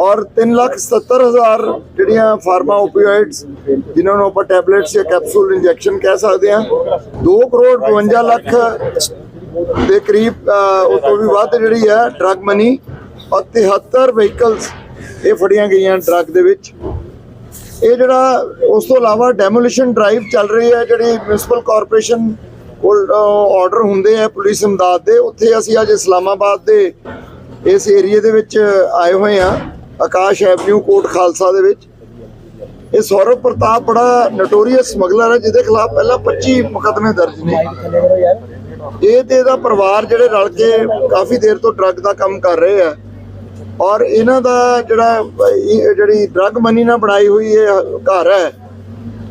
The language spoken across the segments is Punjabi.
ਔਰ 377000 ਜਿਹੜੀਆਂ ਫਾਰਮਾ ਓਪੀਓਇਡਸ ਜਿਨ੍ਹਾਂ ਨੂੰ ਆਪਾਂ ਟੈਬਲੇਟਸ ਜਾਂ ਕੈਪਸੂਲ ਇੰਜੈਕਸ਼ਨ ਕਹਿ ਸਕਦੇ ਹਾਂ 2 ਕਰੋੜ 52 ਲੱਖ ਦੇ ਕਰੀਬ ਅਹ, ਉਹ ਤੋਂ ਵੀ ਵੱਧ ਜਿਹੜੀ ਹੈ ਡਰੱਗ ਮਨੀ ਔਰ 73 ਵਹੀਕਲਸ ਇਹ ਫੜੀਆਂ ਗਈਆਂ ਡਰੱਗ ਦੇ ਵਿੱਚ। ਇਹ ਜਿਹੜਾ ਉਸ ਤੋਂ ਇਲਾਵਾ ਡੈਮੋਲੀਸ਼ਨ ਡਰਾਈਵ ਚੱਲ ਰਹੀ ਹੈ ਜਿਹੜੀ ਮਿਊਨਿਸਪਲ ਕਾਰਪੋਰੇਸ਼ਨ ਕੋਲ ਆਰਡਰ ਹੁੰਦੇ ਆ ਪੁਲਿਸ ਇਮਦਾਦ ਦੇ ਉੱਥੇ ਅਸੀਂ ਅੱਜ ਇਸਲਾਮਾਬਾਦ ਦੇ ਇਸ ਏਰੀਏ ਦੇ ਵਿੱਚ ਆਏ ਹੋਏ ਆ ਆਕਾਸ਼ ਐਵਨਿਊ ਕੋਟ ਖਾਲਸਾ ਦੇ ਵਿੱਚ। ਇਹ ਸੌਰਵ ਪ੍ਰਤਾਪ ਬੜਾ ਨਟੋਰੀਅਸ ਸਮਗਲਰ ਹੈ, ਜਿਹਦੇ ਖਿਲਾਫ ਪਹਿਲਾਂ 25 ਮੁਕੱਦਮੇ ਦਰਜ ਨੇ। ਇਹ ਤੇ ਇਹਦਾ ਪਰਿਵਾਰ ਜਿਹੜੇ ਰਲ ਕੇ ਕਾਫੀ ਦੇਰ ਤੋਂ ਡਰੱਗ ਦਾ ਕੰਮ ਕਰ ਰਹੇ ਆ। ਔਰ ਇਹਨਾਂ ਦਾ ਜਿਹੜਾ ਜਿਹੜੀ ਡਰੱਗ ਮਨੀ ਨਾਲ ਬਣਾਈ ਹੋਈ ਇਹ ਘਰ ਹੈ,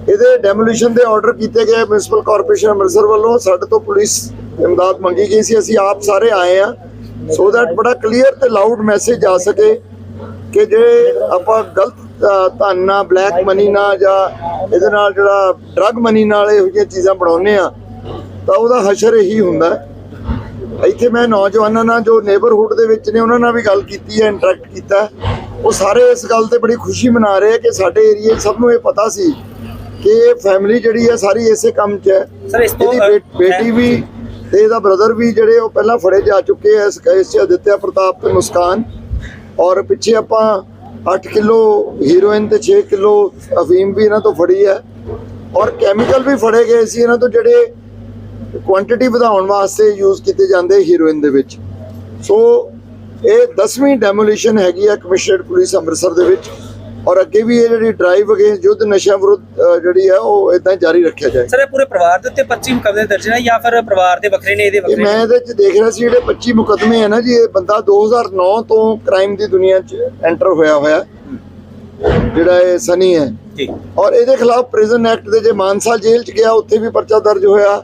ਇਹਦੇ ਡੈਮੋਲੀਸ਼ਨ ਦੇ ਆਰਡਰ ਕੀਤੇ ਗਏ ਮਿਊਨਿਸਪਲ ਕਾਰਪੋਰੇਸ਼ਨ ਅੰਮ੍ਰਿਤਸਰ ਵੱਲੋਂ। ਸਾਡੇ ਤੋਂ ਪੁਲਿਸ ਇਮਦਾਦ ਮੰਗੀ ਗਈ ਸੀ, ਅਸੀਂ ਆਪ ਸਾਰੇ ਆਏ ਆ ਸੋ ਦੈਟ ਬੜਾ ਕਲੀਅਰ ਤੇ ਲਾਊਡ ਮੈਸੇਜ ਆ ਸਕੇ ਕਿ ਜੇ ਆਪਾਂ ਗਲਤ ਧਨ ਨਾਲ ਬਲੈਕ ਮਨੀ ਨਾਲ ਜਾਂ ਇਹਦੇ ਨਾਲ ਜਿਹੜਾ ਡਰੱਗ ਮਨੀ ਨਾਲ ਇਹੋ ਜਿਹੀਆਂ ਚੀਜ਼ਾਂ ਬਣਾਉਂਦੇ ਆ ਤਾਂ ਉਹਦਾ ਹਸ਼ਰ ਇਹੀ ਹੁੰਦਾ ਇੱਥੇ ਮੈਂ ਨੌਜਵਾਨਾਂ ਨਾਲ ਜੋ ਨੇਬਰਹੁੱਡ ਦੇ ਵਿੱਚ ਨੇ ਉਹਨਾਂ ਨਾਲ ਵੀ ਗੱਲ ਕੀਤੀ ਹੈ ਇੰਟਰੈਕਟ ਕੀਤਾ। ਉਹ ਸਾਰੇ ਇਸ ਗੱਲ ਤੇ ਬੜੀ ਖੁਸ਼ੀ ਮਨਾ ਰਹੇ ਆ ਕਿ ਸਾਡੇ ਏਰੀਏ ਸਭ ਨੂੰ ਇਹ ਪਤਾ ਸੀ ਕਿ ਇਹ ਫੈਮਿਲੀ ਜਿਹੜੀ ਹੈ ਸਾਰੀ ਇਸੇ ਕੰਮ 'ਚ ਹੈ। ਸਰ, ਇਸ ਤੋਂ, ਬੇਟੀ ਵੀ ਤੇ ਇਹਦਾ ਬ੍ਰਦਰ ਵੀ ਜਿਹੜੇ ਉਹ ਪਹਿਲਾਂ ਫੜੇ ਜਾ ਚੁੱਕੇ ਐ ਇਸ ਕੇਸ 'ਚ ਅਦਿੱਤਿਆ ਪ੍ਰਤਾਪ ਤੇ ਮੁਸਕਾਨ। ਔਰ ਪਿੱਛੇ ਆਪਾਂ 8 ਕਿਲੋ ਹੀਰੋਇਨ ਤੇ 6 ਕਿਲੋ ਅਫੀਮ ਵੀ ਇਹਨਾਂ ਤੋਂ ਫੜੀ ਹੈ। ਔਰ ਕੈਮੀਕਲ ਵੀ ਫੜੇ ਗਏ ਸੀ ਇਹਨਾਂ ਤੋਂ ਜਿਹੜੇ ਕੁਆਂਟੀਟੀ ਵਧਾਉਣ ਵਾਸਤੇ ਯੂਜ਼ ਕੀਤੇ ਜਾਂਦੇ ਹੀਰੋਇਨ ਦੇ ਵਿੱਚ। ਸੋ ਇਹ 10ਵੀਂ ਡੈਮੋਲੀਸ਼ਨ ਹੈਗੀ ਹੈ ਕਮਿਸ਼ਨਰੇਟ ਪੁਲਿਸ ਅੰਮ੍ਰਿਤਸਰ ਦੇ ਵਿੱਚ। ਔਰ ਅੱਗੇ ਵੀ ਇਹ ਜਿਹੜੀ ਡਰਾਈਵ ਅਗੇਂਸਟ ਯੁੱਧ ਨਸ਼ਿਆਂ ਵਿਰੁੱਧ ਜਿਹੜੀ ਹੈ ਉਹ ਇਦਾਂ ਜਾਰੀ ਰੱਖਿਆ ਜਾਏ ਸਰ ਇਹ ਪੂਰੇ ਪਰਿਵਾਰ ਦੇ ਉੱਤੇ 25 ਮੁਕੱਦਮੇ ਦਰਜ ਨੇ ਜਾਂ ਫਿਰ ਪਰਿਵਾਰ ਦੇ ਵੱਖਰੇ ਨੇ ਇਹਦੇ ਇਹ ਵੱਖਰੇ ਮੈਂ? ਇਹਦੇ ਚ ਦੇਖ ਰਿਹਾ ਸੀ ਜਿਹੜੇ 25 ਮੁਕੱਦਮੇ ਹੈ ਨਾ ਜੀ ਇਹ ਬੰਦਾ 2009 ਤੋਂ ਕ੍ਰਾਈਮ ਦੀ ਦੁਨੀਆ 'ਚ ਐਂਟਰ ਹੋਇਆ ਹੋਇਆ। ਜਿਹੜਾ ਇਹ ਸਨੀ ਹੈ। ਜੀ। ਔਰ ਇਹਦੇ ਖਿਲਾਫ ਪ੍ਰਿਜ਼ਨ ਐਕਟ ਦੇ ਜੇ ਮਾਨਸਾ ਜੇਲ੍ਹ 'ਚ ਗਿਆ ਉੱਥੇ ਵੀ ਪਰਚਾ ਦਰਜ ਹੋਇਆ।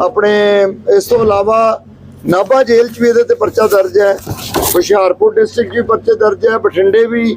ਆਪਣੇ ਇਸ ਤੋਂ ਇਲਾਵਾ ਨਾਭਾ ਜੇਲ੍ਹ 'ਚ ਵੀ ਇਹਦੇ ਤੇ ਪਰਚਾ ਦਰਜ ਹੈ। ਹੁਸ਼ਿਆਰਪੁਰ ਡਿਸਟ੍ਰਿਕਟ 'ਚ ਵੀ ਪਰਚੇ ਦਰਜ ਹੈ ਬਠਿੰਡੇ ਵੀ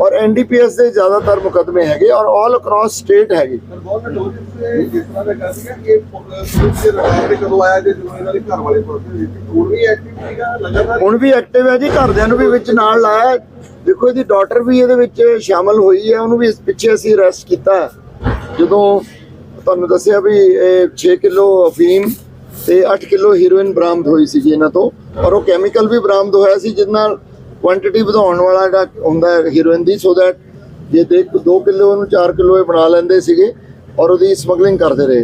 ਔਰ ਐਨਡੀਪੀਐਸ ਦੇ ਜ਼ਿਆਦਾਤਰ ਮੁਕੱਦਮੇ ਹੈਗੇ ਔਰ ਆਲ ਅਕ੍ਰੋਸ ਸਟੇਟ ਹੈਗੇ। ਹੁਣ ਵੀ ਐਕਟਿਵ ਹੈ ਜੀ ਘਰਦਿਆਂ ਨੂੰ ਵੀ ਵਿੱਚ ਨਾਲ ਲਾਇਆ ਦੇਖੋ ਇਹਦੀ ਡਾਟਰ ਵੀ ਇਹਦੇ ਵਿੱਚ ਸ਼ਾਮਲ ਹੋਈ ਹੈ ਉਹਨੂੰ ਵੀ ਇਸ ਪਿੱਛੇ ਅਸੀਂ ਅਰੈਸਟ ਕੀਤਾ। ਜਦੋਂ ਤੁਹਾਨੂੰ ਦੱਸਿਆ ਵੀ ਇਹ 6 ਕਿਲੋ ਅਫੀਮ ਤੇ 8 ਕਿਲੋ ਹੀਰੋਇਨ ਬਰਾਮਦ ਹੋਈ ਸੀ ਇਹਨਾਂ ਤੋਂ ਔਰ ਉਹ ਕੈਮੀਕਲ ਵੀ ਬਰਾਮਦ ਹੋਇਆ ਸੀ ਜਿਸ ਨਾਲ ਕੁਆਂਟੀਟੀ ਵਧਾਉਣ ਵਾਲਾ ਜਿਹੜਾ ਹੁੰਦਾ ਹੈ ਹੀਰੋਇਨ ਦੀ ਸੋ ਦੈਟ ਜੇ ਦੇ 2 ਕਿਲੋ ਉਹਨੂੰ 4 ਕਿਲੋ ਇਹ ਬਣਾ ਲੈਂਦੇ ਸੀਗੇ ਔਰ ਉਹਦੀ ਸਮਗਲਿੰਗ ਕਰਦੇ ਰਹੇ।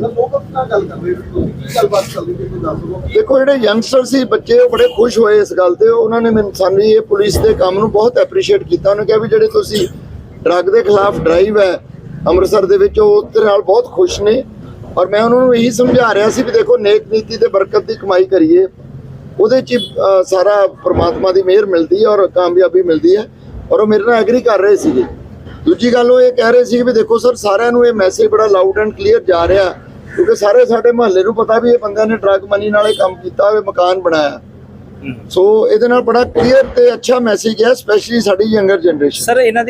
ਦੇਖੋ ਜਿਹੜੇ ਯੰਗਸਟਰ ਸੀ ਬੱਚੇ ਉਹ ਬੜੇ ਖੁਸ਼ ਹੋਏ ਇਸ ਗੱਲ ਤੇ। ਉਹਨਾਂ ਨੇ ਮੈਨੂੰ ਸਾਨੂੰ ਇਹ ਪੁਲਿਸ ਦੇ ਕੰਮ ਨੂੰ ਬਹੁਤ ਐਪਰੀਸ਼ੀਏਟ ਕੀਤਾ। ਉਹਨੇ ਕਿਹਾ ਵੀ ਜਿਹੜੇ ਤੁਸੀਂ ਡਰੱਗ ਦੇ ਖਿਲਾਫ ਡਰਾਈਵ ਹੈ ਅੰਮ੍ਰਿਤਸਰ ਦੇ ਵਿੱਚ ਉਹ ਉਹਦੇ ਨਾਲ ਬਹੁਤ ਖੁਸ਼ ਨੇ। ਔਰ ਮੈਂ ਉਹਨਾਂ ਨੂੰ ਇਹੀ ਸਮਝਾ ਰਿਹਾ ਸੀ ਵੀ ਦੇਖੋ ਨੇਕ ਨੀਤੀ ਤੇ ਬਰਕਤ ਦੀ ਕਮਾਈ ਕਰੀਏ। ਉਹਦੇ ਚ ਸਾਰਾ ਪ੍ਰਮਾਤਮਾ ਦੀ ਮਿਹਰ ਮਿਲਦੀ ਹੈ ਔਰ ਕਾਮਯਾਬੀ ਮਿਲਦੀ ਹੈ ਔਰ ਉਹ ਮੇਰੇ ਨਾਲ ਐਗਰੀ ਕਰ ਰਹੇ ਸੀਗੇ। ਦੂਜੀ ਗੱਲ ਉਹ ਇਹ ਕਹਿ ਰਹੇ ਸੀ ਵੀ ਦੇਖੋ ਸਰ ਸਾਰਿਆਂ ਨੂੰ ਇਹ ਮੈਸੇਜ ਬੜਾ ਲਾਊਡ ਐਂਡ ਕਲੀਅਰ ਜਾ ਰਿਹਾ ਕਿਉਂਕਿ ਸਾਰੇ ਸਾਡੇ ਮਹੱਲੇ ਨੂੰ ਪਤਾ ਵੀ ਇਹ ਬੰਦਿਆਂ ਨੇ ਡਰੱਗ ਮਨੀ ਨਾਲ ਇਹ ਕੰਮ ਕੀਤਾ ਹੋਵੇ ਮਕਾਨ ਬਣਾਇਆ। ਸੋ ਇਹਦੇ ਨਾਲ ਬੜਾ ਕਲੀਅਰ ਤੇ ਅੱਛਾ ਮੈਸੇਜ ਹੈ ਸਪੈਸ਼ਲੀ ਸਾਡੀ ਯੰਗਰ ਜਨਰੇਸ਼ਨ ਸਰ ਇਹਨਾਂ ਦੀ